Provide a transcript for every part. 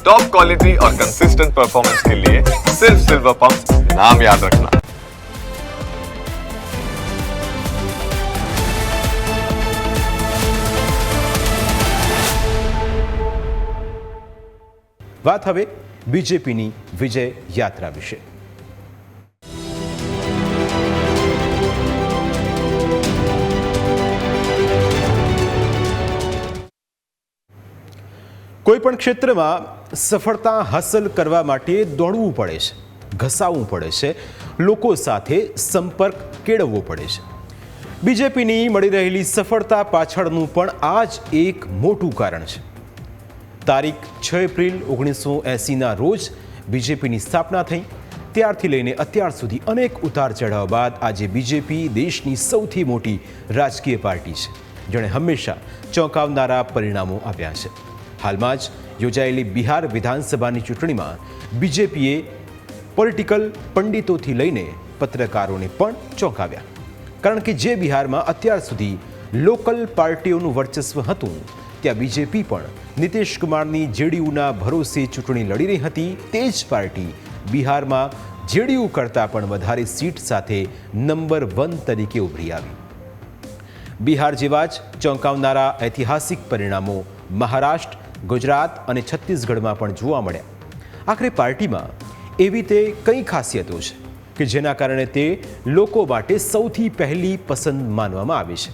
Top quality और consistent performance के लिए सिर्फ सिल्वर पंप नाम याद रखना વાત હવે બીજેપીની વિજય યાત્રા વિશે કોઈ પણ ક્ષેત્રમાં સફળતા હાંસલ કરવા માટે દોડવું પડે છે, ઘસાવવું પડે છે, લોકો સાથે સંપર્ક કેળવવો પડે છે. બીજેપીની મળી રહેલી સફળતા પાછળનું પણ આ જ એક મોટું કારણ છે. તારીખ છ એપ્રિલ ઓગણીસો એંસીના રોજ બીજેપીની સ્થાપના થઈ. ત્યારથી લઈને અત્યાર સુધી અનેક ઉતાર ચઢાવ બાદ આજે બીજેપી દેશની સૌથી મોટી રાજકીય પાર્ટી છે, જેણે હંમેશા ચોંકાવનારા પરિણામો આપ્યા છે. હાલમાં જ યોજાયેલી બિહાર વિધાનસભાની ચૂંટણીમાં બીજેપીએ પોલિટિકલ પંડિતોથી લઈને પત્રકારોને પણ ચોંકાવ્યા. કારણ કે જે બિહારમાં અત્યાર સુધી લોકલ પાર્ટીઓનું વર્ચસ્વ હતું, ત્યાં બીજેપી પણ નીતિશ કુમારની જેડીયુના ભરોસે ચૂંટણી લડી રહી હતી, તે જ પાર્ટી બિહારમાં જેડીયુ કરતાં પણ વધારે સીટ સાથે નંબર વન તરીકે ઉભરી આવી. બિહાર જેવા જ ચોંકાવનારા ઐતિહાસિક પરિણામો મહારાષ્ટ્ર ગુજરાત અને છત્તીસગઢમાં પણ જોવા મળ્યા. આખરે પાર્ટીમાં એવી તે કઈ ખાસિયતો છે કે જેના કારણે તે લોકો માટે સૌથી પહેલી પસંદ માનવામાં આવે છે?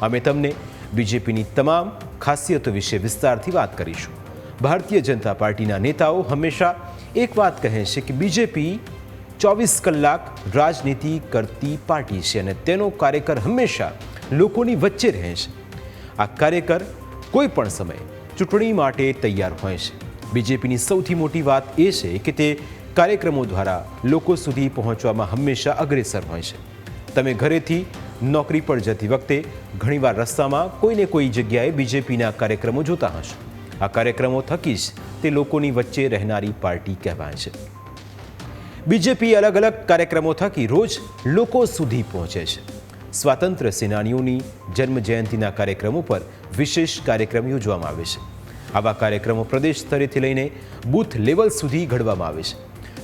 અમે તમને બીજેપીની તમામ ખાસિયતો વિશે વિસ્તારથી વાત કરીશું. ભારતીય જનતા પાર્ટીના નેતાઓ હંમેશા એક વાત કહે છે કે બીજેપી ચોવીસ કલાક રાજનીતિ કરતી પાર્ટી છે અને તેનો કાર્યકર હંમેશા લોકોની વચ્ચે રહે છે. આ કાર્યકર કોઈ પણ સમયે ચૂંટણી માટે તૈયાર હોય છે. બીજેપીની સૌથી મોટી વાત એ છે કે તે કાર્યક્રમો દ્વારા લોકો સુધી પહોંચવામાં હંમેશા અગ્રેસર હોય છે. તમે ઘરેથી નોકરી પર જતી વખતે ઘણીવાર રસ્તામાં કોઈને કોઈ જગ્યાએ બીજેપીના કાર્યક્રમો જોતા હશો. આ કાર્યક્રમો થકી જ તે લોકોની વચ્ચે રહેનારી પાર્ટી કહેવાય છે. બીજેપી અલગ અલગ કાર્યક્રમો થકી રોજ લોકો સુધી પહોંચે છે. સ્વાતંત્ર્ય સેનાનીઓની જન્મ જયંતિના કાર્યક્રમો પર વિશેષ કાર્યક્રમ યોજવામાં આવે છે. આવા કાર્યક્રમો પ્રદેશ સ્તરેથી લઈને બૂથ લેવલ સુધી ઘડવામાં આવે છે.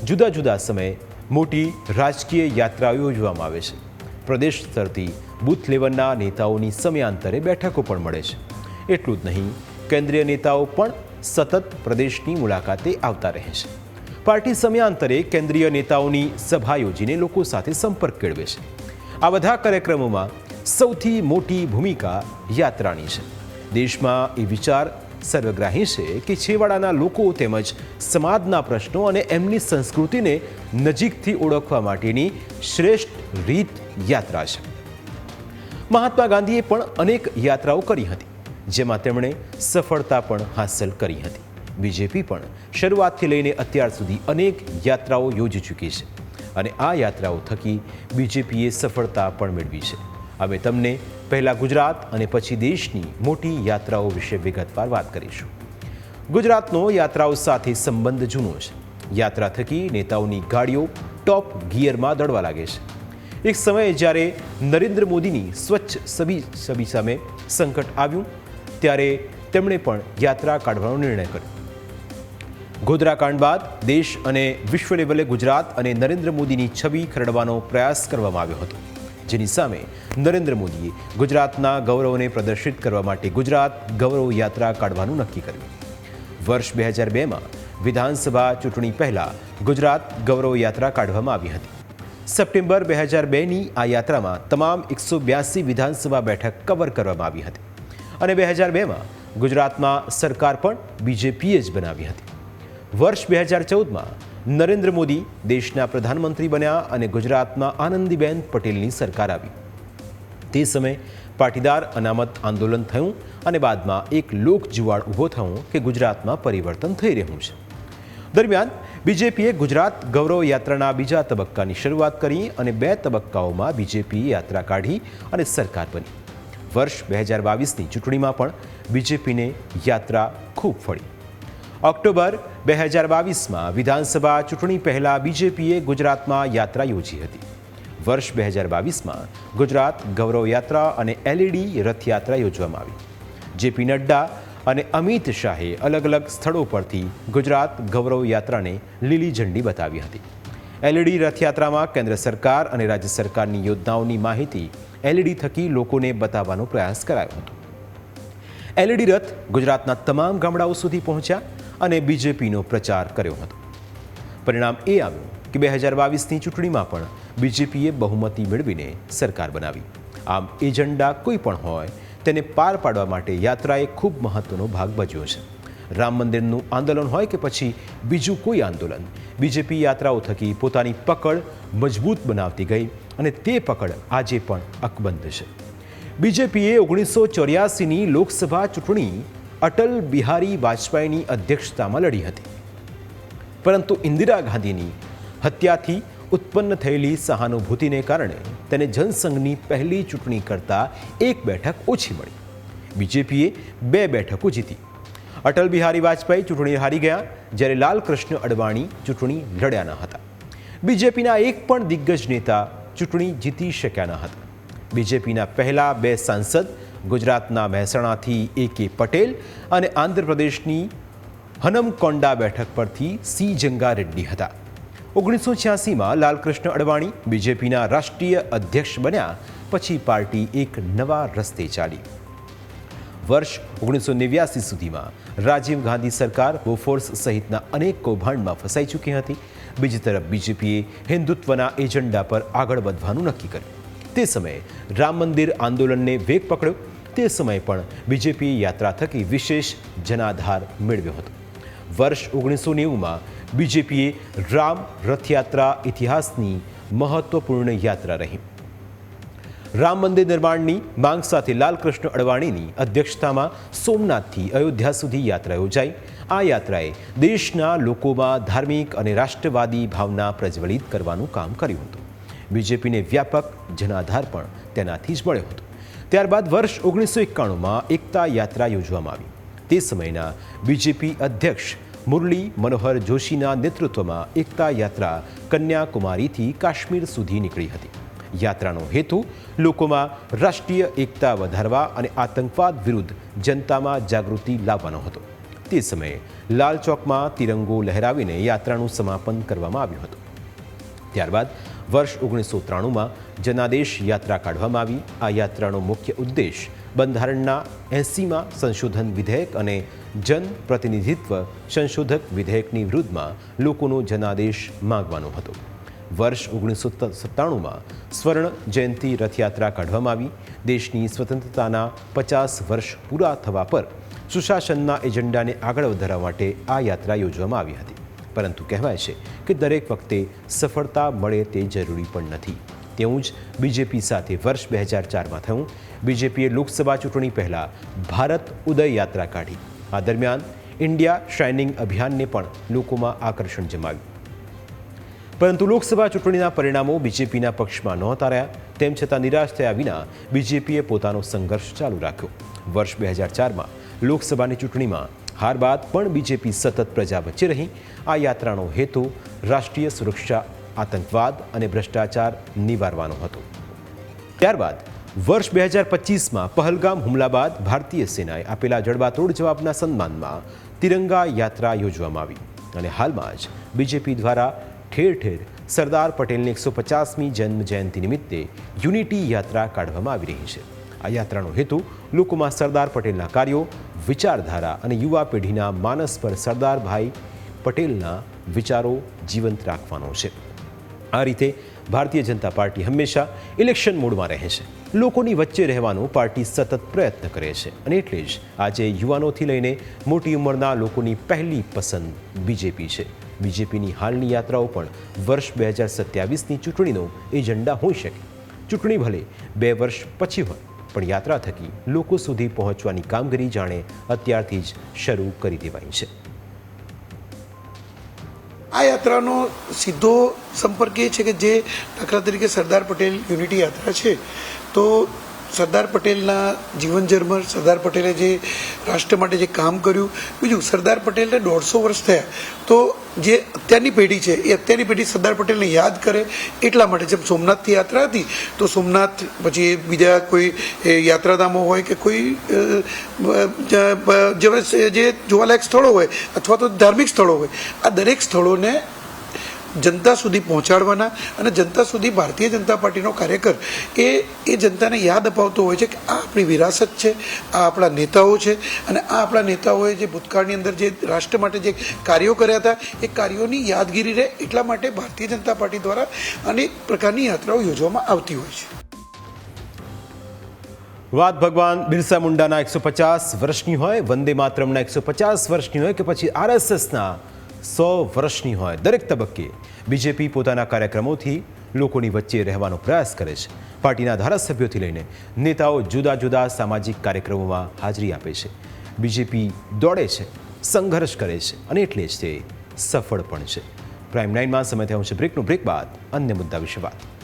જુદા જુદા સમયે મોટી રાજકીય યાત્રાઓ યોજવામાં આવે છે. પ્રદેશ સ્તરથી બૂથ લેવલના નેતાઓની સમયાંતરે બેઠકો પણ મળે છે. એટલું જ નહીં, કેન્દ્રીય નેતાઓ પણ સતત પ્રદેશની મુલાકાતે આવતા રહે છે. પાર્ટી સમયાંતરે કેન્દ્રીય નેતાઓની સભા યોજીને લોકો સાથે સંપર્ક કેળવે છે. આ બધા કાર્યક્રમોમાં સૌથી મોટી ભૂમિકા યાત્રાની છે. દેશમાં એ વિચાર સર્વગ્રાહી છે કે છેવાડાના લોકો તેમજ સમાજના પ્રશ્નો અને એમની સંસ્કૃતિને નજીકથી ઓળખવા માટેની શ્રેષ્ઠ રીત યાત્રા છે. મહાત્મા ગાંધીએ પણ અનેક યાત્રાઓ કરી હતી, જેમાં તેમણે સફળતા પણ હાંસલ કરી હતી. બીજેપી પણ શરૂઆતથી લઈને અત્યાર સુધી અનેક યાત્રાઓ યોજી ચૂકી છે. અને આ યાત્રાઓ થકી બીજેપીએ સફળતા પણ મેળવી છે. અમે તમને પહેલાં ગુજરાત અને પછી દેશની મોટી યાત્રાઓ વિશે વિગતવાર વાત કરીશું. ગુજરાતનો યાત્રાઓ સાથે સંબંધ જૂનો છે. યાત્રા થકી નેતાઓની ગાડીઓ ટોપ ગિયરમાં દોડવા લાગે છે. એક સમયે જ્યારે નરેન્દ્ર મોદીની સ્વચ્છ સભી સભી સામે સંકટ આવ્યું, ત્યારે તેમણે પણ યાત્રા કાઢવાનો નિર્ણય કર્યો. ગોધરા કાંડ બાદ દેશ અને વિશ્વ લેવલે ગુજરાત અને નરેન્દ્ર મોદીની છબી ખરડવાનો પ્રયાસ કરવામાં આવ્યો હતો. જેની સામે નરેન્દ્ર મોદીએ ગુજરાતના ગૌરવને પ્રદર્શિત કરવા માટે ગુજરાત ગૌરવ યાત્રા કાઢવાનું નક્કી કર્યું. વર્ષ બે હજાર બેમાં વિધાનસભા ચૂંટણી પહેલાં ગુજરાત ગૌરવ યાત્રા કાઢવામાં આવી હતી. સપ્ટેમ્બર બે હજાર બેની આ યાત્રામાં તમામ એકસો બ્યાસી વિધાનસભા બેઠક કવર કરવામાં આવી હતી. અને બે હજાર બેમાં ગુજરાતમાં સરકાર પણ બીજેપીએ જ બનાવી હતી. વર્ષ બે હજાર ચૌદમાં નરેન્દ્ર મોદી દેશના પ્રધાનમંત્રી બન્યા અને ગુજરાતમાં આનંદીબેન પટેલની સરકાર આવી. તે સમયે પાટીદાર અનામત આંદોલન થયું અને બાદમાં એક લોક જુવાળ ઊભો થયું કે ગુજરાતમાં પરિવર્તન થઈ રહ્યું છે. દરમિયાન બીજેપીએ ગુજરાત ગૌરવ યાત્રાના બીજા તબક્કાની શરૂઆત કરી અને બે તબક્કાઓમાં બીજેપીએ યાત્રા કાઢી અને સરકાર બની. વર્ષ બે હજાર બાવીસની ચૂંટણીમાં પણ બીજેપીને યાત્રા ખૂબ ફળી. ઓક્ટોબર બે હજાર બાવીસમાં વિધાનસભા ચૂંટણી પહેલાં બીજેપીએ ગુજરાતમાં યાત્રા યોજી હતી. વર્ષ બે હજાર બાવીસમાં ગુજરાત ગૌરવ યાત્રા અને એલઈડી રથયાત્રા યોજવામાં આવી. જેપી નડ્ડા અને અમિત શાહે અલગ અલગ સ્થળો પરથી ગુજરાત ગૌરવ યાત્રાને લીલી ઝંડી બતાવી હતી. એલઈડી રથયાત્રામાં કેન્દ્ર સરકાર અને રાજ્ય સરકારની યોજનાઓની માહિતી એલઈડી થકી લોકોને બતાવવાનો પ્રયાસ કરાયો હતો. એલઈડી રથ ગુજરાતના તમામ ગામડાઓ સુધી પહોંચ્યા અને બીજેપીનો પ્રચાર કર્યો હતો. પરિણામ એ આવ્યું કે બે હજાર બાવીસની ચૂંટણીમાં પણ બીજેપીએ બહુમતી મેળવીને સરકાર બનાવી. આમ એજન્ડા કોઈ પણ હોય, તેને પાર પાડવા માટે યાત્રાએ ખૂબ મહત્વનો ભાગ ભજવ્યો છે. રામ મંદિરનું આંદોલન હોય કે પછી બીજું કોઈ આંદોલન, બીજેપી યાત્રાઓ થકી પોતાની પકડ મજબૂત બનાવતી ગઈ અને તે પકડ આજે પણ અકબંધ છે. બીજેપીએ ઓગણીસો ચોર્યાસીની લોકસભા ચૂંટણી અટલ બિહારી વાજપેયીની અધ્યક્ષતામાં લડી હતી. પરંતુ ઇન્દિરા ગાંધીની હત્યાથી ઉત્પન્ન થયેલી સહાનુભૂતિને કારણે તેને જનસંઘની પહેલી ચૂંટણી કરતાં એક બેઠક ઓછી મળી. બીજેપીએ બે બેઠકો જીતી. અટલ બિહારી વાજપેયી ચૂંટણી હારી ગયા જ્યારે લાલકૃષ્ણ અડવાણી ચૂંટણી લડ્યા ન હતા. બીજેપીના એક પણ દિગ્ગજ નેતા ચૂંટણી જીતી શક્યા ન હતા. બીજેપીના પહેલા બે સાંસદ ગુજરાતના મહેસાણાથી એ કે પટેલ અને આંધ્રપ્રદેશની હનમકોંડા બેઠક પરથી સી જંગા રેડ્ડી હતા. ઓગણીસો છ્યાસીમાં લાલકૃષ્ણ અડવાણી બીજેપીના રાષ્ટ્રીય અધ્યક્ષ બન્યા, પછી પાર્ટી એક નવા રસ્તે ચાલી. વર્ષ ઓગણીસો નેવ્યાસી સુધીમાં રાજીવ ગાંધી સરકાર બોફોર્સ સહિતના અનેક કૌભાંડમાં ફસાઈ ચૂકી હતી. બીજી તરફ બીજેપીએ હિન્દુત્વના એજન્ડા પર આગળ વધવાનું નક્કી કર્યું. તે સમયે રામ મંદિર આંદોલનને વેગ પકડ્યો. તે સમયે પણ બીજેપી યાત્રા થકી વિશેષ જનાધાર મેળવ્યો હતો. વર્ષ ઓગણીસો નેવુંમાં બીજેપીએ રામ રથયાત્રા ઇતિહાસની મહત્વપૂર્ણ યાત્રા રહી. રામ મંદિર નિર્માણની માંગ સાથે લાલકૃષ્ણ અડવાણીની અધ્યક્ષતામાં સોમનાથથી અયોધ્યા સુધી યાત્રા યોજાઈ. આ યાત્રાએ દેશના લોકોમાં ધાર્મિક અને રાષ્ટ્રવાદી ભાવના પ્રજ્વલિત કરવાનું કામ કર્યું હતું. બીજેપીને વ્યાપક જનાધાર પણ તેનાથી જ મળ્યો હતો. ત્યારબાદ વર્ષ ઓગણીસો એકાણુંમાં એકતા યાત્રા યોજવામાં આવી. તે સમયના બીજેપી અધ્યક્ષ મુરલી મનોહર જોશીના નેતૃત્વમાં એકતા યાત્રા કન્યાકુમારીથી કાશ્મીર સુધી નીકળી હતી. યાત્રાનો હેતુ લોકોમાં રાષ્ટ્રીય એકતા વધારવા અને આતંકવાદ વિરુદ્ધ જનતામાં જાગૃતિ લાવવાનો હતો. તે સમયે લાલ ચોકમાં તિરંગો લહેરાવીને યાત્રાનું સમાપન કરવામાં આવ્યું હતું. ત્યારબાદ વર્ષ ઓગણીસો ત્રાણુંમાં જનાદેશ યાત્રા કાઢવામાં આવી. આ યાત્રાનો મુખ્ય ઉદ્દેશ બંધારણના એંસીમાં સંશોધન વિધેયક અને જન પ્રતિનિધિત્વ સંશોધક વિધેયકની વિરુદ્ધમાં લોકોનો જનાદેશ માગવાનો હતો. વર્ષ ઓગણીસો સત્તાણુંમાં સ્વર્ણ જયંતિ રથયાત્રા કાઢવામાં આવી. દેશની સ્વતંત્રતાના પચાસ વર્ષ પૂરા થવા પર સુશાસનના એજન્ડાને આગળ વધારવા માટે આ યાત્રા યોજવામાં આવી હતી. પરંતુ કહેવાય છે કે દરેક વખતે સફળતા મળે તે જરૂરી પણ નથી. તેવું જ બીજેપી સાથે વર્ષ બે હજાર ચારમાં થયું. બીજેપીએ લોકસભા ચૂંટણી પહેલાં ભારત ઉદય યાત્રા કાઢી. આ દરમિયાન ઇન્ડિયા શાઇનિંગ અભિયાનને પણ લોકોમાં આકર્ષણ જમાવ્યું. પરંતુ લોકસભા ચૂંટણીના પરિણામો બીજેપીના પક્ષમાં નહોતા રહ્યા. તેમ છતાં નિરાશ થયા વિના બીજેપીએ પોતાનો સંઘર્ષ ચાલુ રાખ્યો. વર્ષ બે હજાર ચારમાં લોકસભાની ચૂંટણીમાં હાર બાદ પણ બીજેપી સતત પ્રજા વચ્ચે રહી. આ યાત્રાનો હેતુ રાષ્ટ્રીય સુરક્ષા, આતંકવાદ અને ભ્રષ્ટાચાર નિવારવાનો હતો. ત્યારબાદ, વર્ષ બે હજાર પચીસમાં પહલગામ હુમલા બાદ ભારતીય સેનાએ આપેલા જડબાતોડ જવાબના સન્માનમાં તિરંગા યાત્રા યોજવામાં આવી. અને હાલમાં જ બીજેપી દ્વારા ઠેર ઠેર સરદાર પટેલની એકસો પચાસમી જન્મ જયંતિ નિમિત્તે યુનિટી યાત્રા કાઢવામાં આવી રહી છે. આ યાત્રાનો હેતુ લોકોમાં સરદાર પટેલના કાર્યો, વિચારધારા અને યુવા પેઢીના માનસ પર સરદારભાઈ પટેલના વિચારો જીવંત રાખવાનો છે. આ રીતે ભારતીય જનતા પાર્ટી હંમેશા ઇલેક્શન મોડમાં રહે છે. લોકોની વચ્ચે રહેવાનો પાર્ટી સતત પ્રયત્ન કરે છે અને એટલે જ આજે યુવાનોથી લઈને મોટી ઉંમરના લોકોની પહેલી પસંદ બીજેપી છે. બીજેપીની હાલની યાત્રાઓ પણ વર્ષ બે હજાર સત્યાવીસની ચૂંટણીનો એજન્ડા હોઈ શકે. ચૂંટણી ભલે બે વર્ષ પછી હોય પણ યાત્રા થકી લોકો સુધી પહોંચવાની કામગીરી જાણે અત્યારથી જ શરૂ કરી દેવાઈ છે. આ યાત્રાનો સીધો સંપર્ક એ છે કે જે દાખલા તરીકે સરદાર પટેલ યુનિટી યાત્રા છે, તો સરદાર પટેલના જીવન જર્મર સરદાર પટેલે જે રાષ્ટ્ર માટે જે કામ કર્યું, બીજું સરદાર પટેલને દોઢસો વર્ષ થયા. તો જે અત્યારની પેઢી છે, એ અત્યારની પેઢી સરદાર પટેલને યાદ કરે એટલા માટે. જેમ સોમનાથથી યાત્રા હતી, તો સોમનાથ પછી બીજા કોઈ યાત્રાધામો હોય કે કોઈ જે જોવાલાયક સ્થળો હોય અથવા તો ધાર્મિક સ્થળો હોય, આ દરેક સ્થળોને જનતા સુધી પહોંચાડવાના અને જનતા સુધી ભારતીય જનતા પાર્ટીનો કાર્યકર એ એ જનતાને યાદ અપાવતો હોય છે કે આ આપણી વિરાસત છે, આ આપણા નેતાઓ છે અને આ આપણા નેતાઓએ જે ભૂતકાળની અંદર જે રાષ્ટ્ર માટે જે કાર્યો કર્યા હતા, એ કાર્યોની યાદગીરી રહે એટલા માટે ભારતીય જનતા પાર્ટી દ્વારા અનેક પ્રકારની યાત્રાઓ યોજવામાં આવતી હોય છે. વાત ભગવાન બિરસા મુંડાના એકસો પચાસ વર્ષની હોય, વંદે માતરમના એકસો પચાસ વર્ષની હોય કે પછી આરએસએસના સો વર્ષની હોય દરેક તબક્કે બીજેપી પોતાના કાર્યક્રમોથી લોકોની વચ્ચે રહેવાનો પ્રયાસ કરે છે. પાર્ટીના ધારાસભ્યોથી લઈને નેતાઓ જુદા જુદા સામાજિક કાર્યક્રમોમાં હાજરી આપે છે. બીજેપી દોડે છે, સંઘર્ષ કરે છે અને એટલે જ તે સફળ પણ છે. પ્રાઇમ નાઇનમાં સમય થયો છે બ્રેકનું બ્રેક બાદ અન્ય મુદ્દા વિશે વાત.